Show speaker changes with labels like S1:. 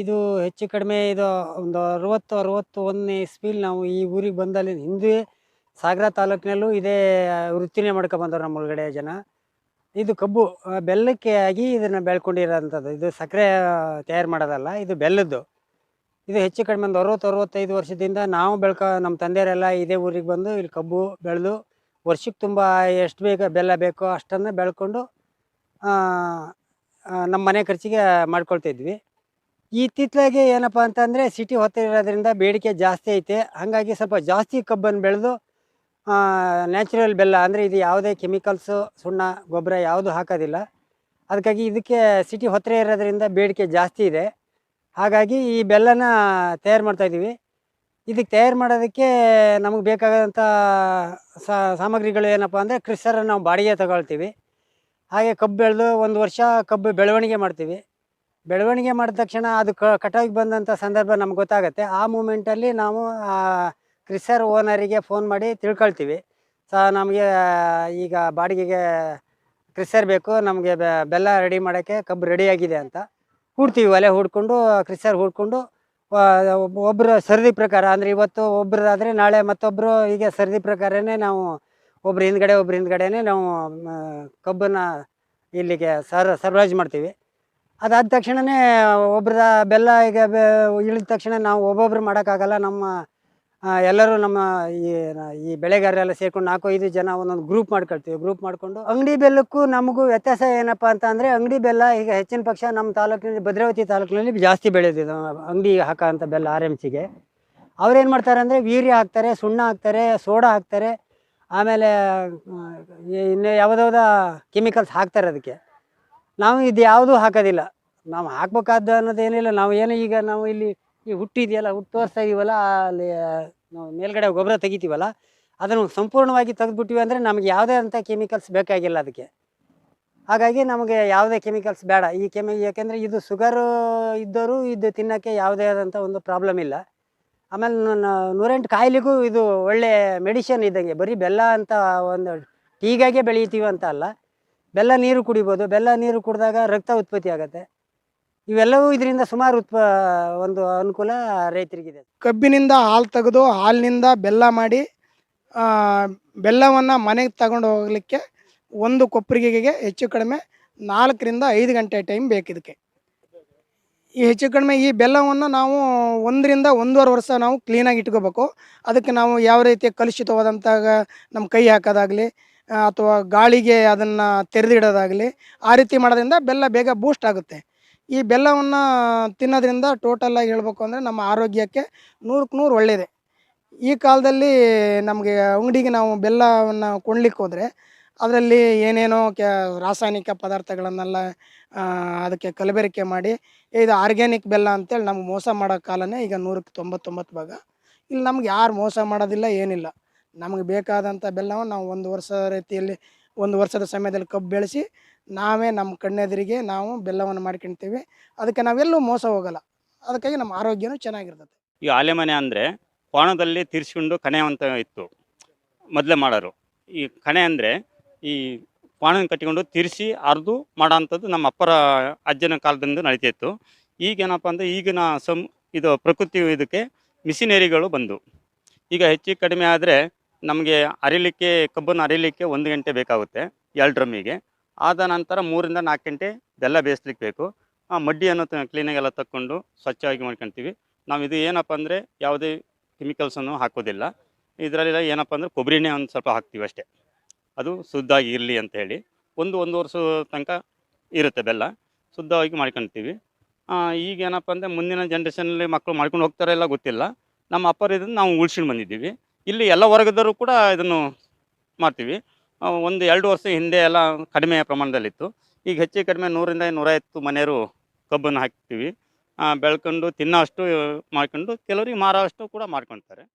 S1: ಇದು ಹೆಚ್ಚು ಕಡಿಮೆ ಇದು ಒಂದು ಅರವತ್ತು ಅರವತ್ತು ಒಂದನೇ ಇಸ್ವಿಲ್ ನಾವು ಈ ಊರಿಗೆ ಬಂದಲ್ಲಿ ಹಿಂದೆ ಸಾಗರ ತಾಲೂಕಿನಲ್ಲೂ ಇದೇ ವೃತ್ತಿನೇ ಮಾಡ್ಕೊಂಬಂದವ್ರು ನಮ್ಮ ಒಳಗಡೆ ಜನ. ಇದು ಕಬ್ಬು ಬೆಲ್ಲಕ್ಕೆ ಆಗಿ ಇದನ್ನು ಬೆಳ್ಕೊಂಡಿರೋಂಥದ್ದು. ಇದು ಸಕ್ಕರೆ ತಯಾರು ಮಾಡೋದಲ್ಲ, ಇದು ಬೆಲ್ಲದ್ದು. ಇದು ಹೆಚ್ಚು ಕಡಿಮೆ ಒಂದು ಅರವತ್ತು, ಅರವತ್ತೈದು ವರ್ಷದಿಂದ ನಾವು ಬೆಳ್ಕೊ, ನಮ್ಮ ತಂದೆಯರೆಲ್ಲ ಇದೇ ಊರಿಗೆ ಬಂದು ಇಲ್ಲಿ ಕಬ್ಬು ಬೆಳೆದು ವರ್ಷಕ್ಕೆ ತುಂಬ ಎಷ್ಟು ಬೇಗ ಬೆಲ್ಲ ಬೇಕೋ ಅಷ್ಟನ್ನು ಬೆಳ್ಕೊಂಡು ನಮ್ಮ ಮನೆ ಖರ್ಚಿಗೆ ಮಾಡ್ಕೊಳ್ತಿದ್ವಿ ಇತ್ತಿತ್ತಲಾಗೆ ಏನಪ್ಪ ಅಂತಂದರೆ ಸಿಟಿ ಹೊತ್ತಿರೋದ್ರಿಂದ ಬೇಡಿಕೆ ಜಾಸ್ತಿ ಐತೆ. ಹಾಗಾಗಿ ಸ್ವಲ್ಪ ಜಾಸ್ತಿ ಕಬ್ಬನ್ನು ಬೆಳೆದು ನ್ಯಾಚುರಲ್ ಬೆಲ್ಲ ಅಂದರೆ ಇದು ಯಾವುದೇ ಕೆಮಿಕಲ್ಸು ಸುಣ್ಣ, ಗೊಬ್ಬರ ಯಾವುದು ಹಾಕೋದಿಲ್ಲ. ಅದಕ್ಕಾಗಿ ಇದಕ್ಕೆ ಸಿಟಿ ಹೊತ್ತಿರ ಇರೋದ್ರಿಂದ ಬೇಡಿಕೆ ಜಾಸ್ತಿ ಇದೆ. ಹಾಗಾಗಿ ಈ ಬೆಲ್ಲನ ತಯಾರು ಮಾಡ್ತಾಯಿದ್ದೀವಿ ಇದಕ್ಕೆ ತಯಾರು ಮಾಡೋದಕ್ಕೆ ನಮಗೆ ಬೇಕಾದಂಥ ಸಾಮಗ್ರಿಗಳು ಏನಪ್ಪ ಅಂದರೆ ಕ್ರಿಸ್ಸರನ್ನು ನಾವು ಬಾಡಿಗೆ ತಗೊಳ್ತೀವಿ. ಹಾಗೆ ಕಬ್ಬು ಬೆಳೆದು ಒಂದು ವರ್ಷ ಕಬ್ಬು ಬೆಳವಣಿಗೆ ಮಾಡ್ತೀವಿ. ಬೆಳವಣಿಗೆ ಮಾಡಿದ ತಕ್ಷಣ ಅದು ಕಟಾವಿಗೆ ಬಂದಂಥ ಸಂದರ್ಭ ನಮ್ಗೆ ಗೊತ್ತಾಗುತ್ತೆ. ಆ ಮೂಮೆಂಟಲ್ಲಿ ನಾವು, ಆ, ಕ್ರಿಸ್ಸರ್ ಓನರಿಗೆ ಫೋನ್ ಮಾಡಿ ತಿಳ್ಕೊಳ್ತೀವಿ. ಸ, ನಮಗೆ ಈಗ ಬಾಡಿಗೆಗೆ ಕ್ರಿಸರ್ ಬೇಕು, ನಮಗೆ ಬೆಲ್ಲ ರೆಡಿ ಮಾಡೋಕ್ಕೆ ಕಬ್ಬು ರೆಡಿಯಾಗಿದೆ ಅಂತ ಹೂಡ್ತೀವಿ. ಒಲೆ ಹೂಡ್ಕೊಂಡು ಕ್ರಿಸರ್ ಹೂಡ್ಕೊಂಡು ಒಬ್ಬರು ಸರದಿ ಪ್ರಕಾರ, ಅಂದರೆ ಇವತ್ತು ಒಬ್ಬರಾದರೆ ನಾಳೆ ಮತ್ತೊಬ್ಬರು ಹೀಗೆ ಸರದಿ ಪ್ರಕಾರನೇ ನಾವು ಒಬ್ರು ಹಿಂದ್ಗಡೆ, ಒಬ್ರು ಹಿಂದ್ಗಡೆನೇ ನಾವು ಕಬ್ಬನ್ನು ಇಲ್ಲಿಗೆ ಸರ್, ಸರಬರಾಜು ಮಾಡ್ತೀವಿ. ಅದಾದ ತಕ್ಷಣವೇ ಒಬ್ರದ ಬೆಲ್ಲ ಈಗ ಇಳಿದ ತಕ್ಷಣ ನಾವು ಒಬ್ಬೊಬ್ರು ಮಾಡೋಕ್ಕಾಗಲ್ಲ. ನಮ್ಮ ಎಲ್ಲರೂ ನಮ್ಮ ಈ ಈ ಬೆಳೆಗಾರರೆಲ್ಲ ಸೇರ್ಕೊಂಡು ನಾಲ್ಕು ಐದು ಜನ ಒಂದೊಂದು ಗ್ರೂಪ್ ಮಾಡ್ಕೊಳ್ತೀವಿ. ಗ್ರೂಪ್ ಮಾಡಿಕೊಂಡು ಅಂಗಡಿ ಬೆಲ್ಲಕ್ಕೂ ನಮಗೂ ವ್ಯತ್ಯಾಸ ಏನಪ್ಪ ಅಂತ ಅಂದರೆ ಅಂಗಡಿ ಬೆಲ್ಲ ಈಗ ಹೆಚ್ಚಿನ ಪಕ್ಷ ನಮ್ಮ ತಾಲೂಕಿನಲ್ಲಿ, ಭದ್ರಾವತಿ ತಾಲೂಕಿನಲ್ಲಿ ಜಾಸ್ತಿ ಬೆಳೆದಿದ್ದು ಅಂಗಡಿ ಹಾಕೋಂಥ ಬೆಲ್ಲ ಆರ್ ಎಂ ಸಿಗೆ. ಅವ್ರೇನು ಮಾಡ್ತಾರೆ ಅಂದರೆ ವೀರ್ಯ ಹಾಕ್ತಾರೆ, ಸುಣ್ಣ ಹಾಕ್ತಾರೆ, ಸೋಡಾ ಹಾಕ್ತಾರೆ. ಆಮೇಲೆ ಇನ್ನು ಯಾವುದಾವ್ದ ಕೆಮಿಕಲ್ಸ್ ಹಾಕ್ತಾರೆ ಅದಕ್ಕೆ. ನಾವು ಇದು ಯಾವುದೂ ಹಾಕೋದಿಲ್ಲ. ನಾವು ಹಾಕ್ಬೇಕಾದ ಅನ್ನೋದೇನಿಲ್ಲ ನಾವು ಏನು ಈಗ ನಾವು ಇಲ್ಲಿ ಈ ಹುಟ್ಟಿದೆಯಲ್ಲ ಹುಟ್ಟು ತೋರಿಸ್ತಾ ಇದೀವಲ್ಲ, ಅಲ್ಲಿ ನಾವು ಮೇಲ್ಗಡೆ ಗೊಬ್ಬರ ತೆಗಿತೀವಲ್ಲ, ಅದನ್ನು ಸಂಪೂರ್ಣವಾಗಿ ತೆಗೆದ್ಬಿಟ್ಟಿವಿ ಅಂದರೆ ನಮಗೆ ಯಾವುದೇ ಅಂಥ ಕೆಮಿಕಲ್ಸ್ ಬೇಕಾಗಿಲ್ಲ ಅದಕ್ಕೆ. ಹಾಗಾಗಿ ನಮಗೆ ಯಾವುದೇ ಕೆಮಿಕಲ್ಸ್ ಬೇಡ. ಈ ಕೆಮಿ, ಯಾಕೆಂದರೆ ಇದು ಶುಗರು ಇದ್ದವರು ಇದು ತಿನ್ನೋಕ್ಕೆ ಯಾವುದೇ ಆದಂಥ ಒಂದು ಪ್ರಾಬ್ಲಮ್ ಇಲ್ಲ. ಆಮೇಲೆ ನೂರೆಂಟು ಕಾಯಿಲೆಗೂ ಇದು ಒಳ್ಳೆ ಮೆಡಿಷನ್ ಇದ್ದಂಗೆ. ಬರೀ ಬೆಲ್ಲ ಅಂತ ಒಂದು ಟೀಗಾಗೆ ಬೆಳೀತೀವಿ ಅಂತ ಅಲ್ಲ. ಬೆಲ್ಲ ನೀರು ಕುಡಿಬೋದು, ಬೆಲ್ಲ ನೀರು ಕುಡಿದಾಗ ರಕ್ತ ಉತ್ಪತ್ತಿ ಆಗುತ್ತೆ. ಇವೆಲ್ಲವೂ ಇದರಿಂದ ಸುಮಾರು ಉತ್ಪ, ಒಂದು ಅನುಕೂಲ ರೈತರಿಗಿದೆ.
S2: ಕಬ್ಬಿನಿಂದ ಹಾಲು ತೆಗೆದು ಹಾಲಿನಿಂದ ಬೆಲ್ಲ ಮಾಡಿ ಬೆಲ್ಲವನ್ನು ಮನೆಗೆ ತಗೊಂಡು ಹೋಗಲಿಕ್ಕೆ ಒಂದು ಕೊಪ್ಪರಿಗೆಗೆ ಹೆಚ್ಚು ಕಡಿಮೆ ನಾಲ್ಕರಿಂದ ಐದು ಗಂಟೆ ಟೈಮ್ ಬೇಕು ಇದಕ್ಕೆ ಈ ಹೆಚ್ಚು ಕಡಿಮೆ ಈ ಬೆಲ್ಲವನ್ನು ನಾವು ಒಂದರಿಂದ ಒಂದೂವರೆ ವರ್ಷ ನಾವು ಕ್ಲೀನಾಗಿ ಇಟ್ಕೋಬೇಕು. ಅದಕ್ಕೆ ನಾವು ಯಾವ ರೀತಿ ಕಲುಷಿತವಾದಂತಾಗ ನಮ್ಮ ಕೈ ಹಾಕೋದಾಗಲಿ ಅಥವಾ ಗಾಳಿಗೆ ಅದನ್ನು ತೆರೆದಿಡೋದಾಗಲಿ, ಆ ರೀತಿ ಮಾಡೋದ್ರಿಂದ ಬೆಲ್ಲ ಬೇಗ ಬೂಸ್ಟ್ ಆಗುತ್ತೆ. ಈ ಬೆಲ್ಲವನ್ನು ತಿನ್ನೋದ್ರಿಂದ ಟೋಟಲಾಗಿ ಹೇಳ್ಬೇಕು ಅಂದರೆ ನಮ್ಮ ಆರೋಗ್ಯಕ್ಕೆ ನೂರಕ್ಕೆ ನೂರು ಒಳ್ಳೆಯದೆ ಈ ಕಾಲದಲ್ಲಿ ನಮಗೆ ಅಂಗಡಿಗೆ ನಾವು ಬೆಲ್ಲವನ್ನು ಕೊಡ್ಲಿಕ್ಕೆ ಹೋದರೆ, ಅದರಲ್ಲಿ ಏನೇನೋ ಕೆ ರಾಸಾಯನಿಕ ಪದಾರ್ಥಗಳನ್ನೆಲ್ಲ ಅದಕ್ಕೆ ಕಲಬೆರಕೆ ಮಾಡಿ ಇದು ಆರ್ಗ್ಯಾನಿಕ್ ಬೆಲ್ಲ ಅಂತೇಳಿ ನಮ್ಗೆ ಮೋಸ ಮಾಡೋ ಕಾಲನೇ ಈಗ ನೂರಕ್ಕೆ ತೊಂಬತ್ತೊಂಬತ್ತು ಭಾಗ. ಇಲ್ಲಿ ನಮ್ಗೆ ಯಾರು ಮೋಸ ಮಾಡೋದಿಲ್ಲ, ಏನಿಲ್ಲ. ನಮಗೆ ಬೇಕಾದಂಥ ಬೆಲ್ಲವನ್ನು ನಾವು ಒಂದು ವರ್ಷ ರೀತಿಯಲ್ಲಿ ಒಂದು ವರ್ಷದ ಸಮಯದಲ್ಲಿ ಕಬ್ಬು ಬೆಳೆಸಿ ನಾವೇ ನಮ್ಮ ಕಣ್ಣೆದುರಿಗೆ ನಾವು ಬೆಲ್ಲವನ್ನು ಮಾಡ್ಕೊಳ್ತೀವಿ ಅದಕ್ಕೆ ನಾವೆಲ್ಲೂ ಮೋಸ ಹೋಗಲ್ಲ. ಅದಕ್ಕಾಗಿ ನಮ್ಮ ಆರೋಗ್ಯನೂ ಚೆನ್ನಾಗಿರ್ತದೆ.
S3: ಈ ಆಲೆಮನೆ ಅಂದರೆ ಕೋಣದಲ್ಲಿ ತಿರ್ಸ್ಕೊಂಡು ಕಣೆ ಅಂತ ಇತ್ತು. ಮೊದಲೇ ಮಾಡೋರು. ಈ ಕಣೆ ಅಂದರೆ ಈ ಕೋಣನ ಕಟ್ಟಿಕೊಂಡು ತಿರ್ಸಿ ಅರ್ದು ಮಾಡೋಂಥದ್ದು ನಮ್ಮ ಅಪ್ಪರ ಅಜ್ಜನ ಕಾಲದಿಂದ ನಡೀತಿತ್ತು. ಈಗೇನಪ್ಪ ಅಂದರೆ ಈಗಿನ ಸಮ ಇದು ಪ್ರಕೃತಿ ಇದಕ್ಕೆ ಮಿಷಿನರಿಗಳು ಬಂದು. ಈಗ ಹೆಚ್ಚು ಕಡಿಮೆ ಆದರೆ ನಮಗೆ ಅರಿಲಿಕ್ಕೆ, ಕಬ್ಬನ್ನು ಅರಿಲಿಕ್ಕೆ ಒಂದು ಗಂಟೆ ಬೇಕಾಗುತ್ತೆ ಎರಡು ಡ್ರಮ್ಮಿಗೆ. ಆದ ನಂತರ ಮೂರಿಂದ ನಾಲ್ಕು ಗಂಟೆ ಬೆಲ್ಲ ಬೇಯಿಸ್ಲಿಕ್ಕೆ ಬೇಕು ಆ ಮಡ್ಡಿಯನ್ನು ಕ್ಲೀನಾಗೆಲ್ಲ ತಕ್ಕೊಂಡು ಸ್ವಚ್ಛವಾಗಿ ಮಾಡ್ಕೊಳ್ತೀವಿ ನಾವು ಇದು ಏನಪ್ಪ ಅಂದರೆ ಯಾವುದೇ ಕೆಮಿಕಲ್ಸನ್ನು ಹಾಕೋದಿಲ್ಲ. ಇದರಲ್ಲೆಲ್ಲ ಏನಪ್ಪ ಅಂದರೆ ಕೊಬ್ಬರಿನೇ ಒಂದು ಸ್ವಲ್ಪ ಹಾಕ್ತೀವಿ ಅಷ್ಟೇ. ಅದು ಶುದ್ಧವಾಗಿ ಇರಲಿ ಅಂತ ಹೇಳಿ. ಒಂದು ಒಂದು ವರ್ಷ ತನಕ ಇರುತ್ತೆ ಬೆಲ್ಲ. ಶುದ್ಧವಾಗಿ ಮಾಡ್ಕೊಳ್ತೀವಿ ಈಗ ಏನಪ್ಪ ಅಂದರೆ ಮುಂದಿನ ಜನ್ರೇಷನಲ್ಲಿ ಮಕ್ಕಳು ಮಾಡ್ಕೊಂಡು ಹೋಗ್ತಾರೆ ಇಲ್ಲ ಗೊತ್ತಿಲ್ಲ. ನಮ್ಮ ಅಪ್ಪರ ಇದನ್ನು ನಾವು ಉಳ್ಸ್ಕೊಂಡು ಬಂದಿದ್ದೀವಿ. ಇಲ್ಲಿ ಎಲ್ಲ ವರ್ಗದವರು ಕೂಡ ಇದನ್ನು ಮಾಡ್ತೀವಿ. ಒಂದು ಎರಡು ವರ್ಷ ಹಿಂದೆ ಎಲ್ಲ ಕಡಿಮೆ ಪ್ರಮಾಣದಲ್ಲಿತ್ತು. ಈಗ ಹೆಚ್ಚು ಕಡಿಮೆ ನೂರಿಂದ ನೂರೈವತ್ತು ಮನೆಯರು ಕಬ್ಬನ್ನು ಹಾಕ್ತೀವಿ. ಬೆಳ್ಕೊಂಡು ತಿನ್ನೋ ಅಷ್ಟು ಮಾಡ್ಕೊಂಡು ಕೆಲವರಿಗೆ ಮಾರೋ ಅಷ್ಟು ಕೂಡ ಮಾಡ್ಕೊಳ್ತಾರೆ.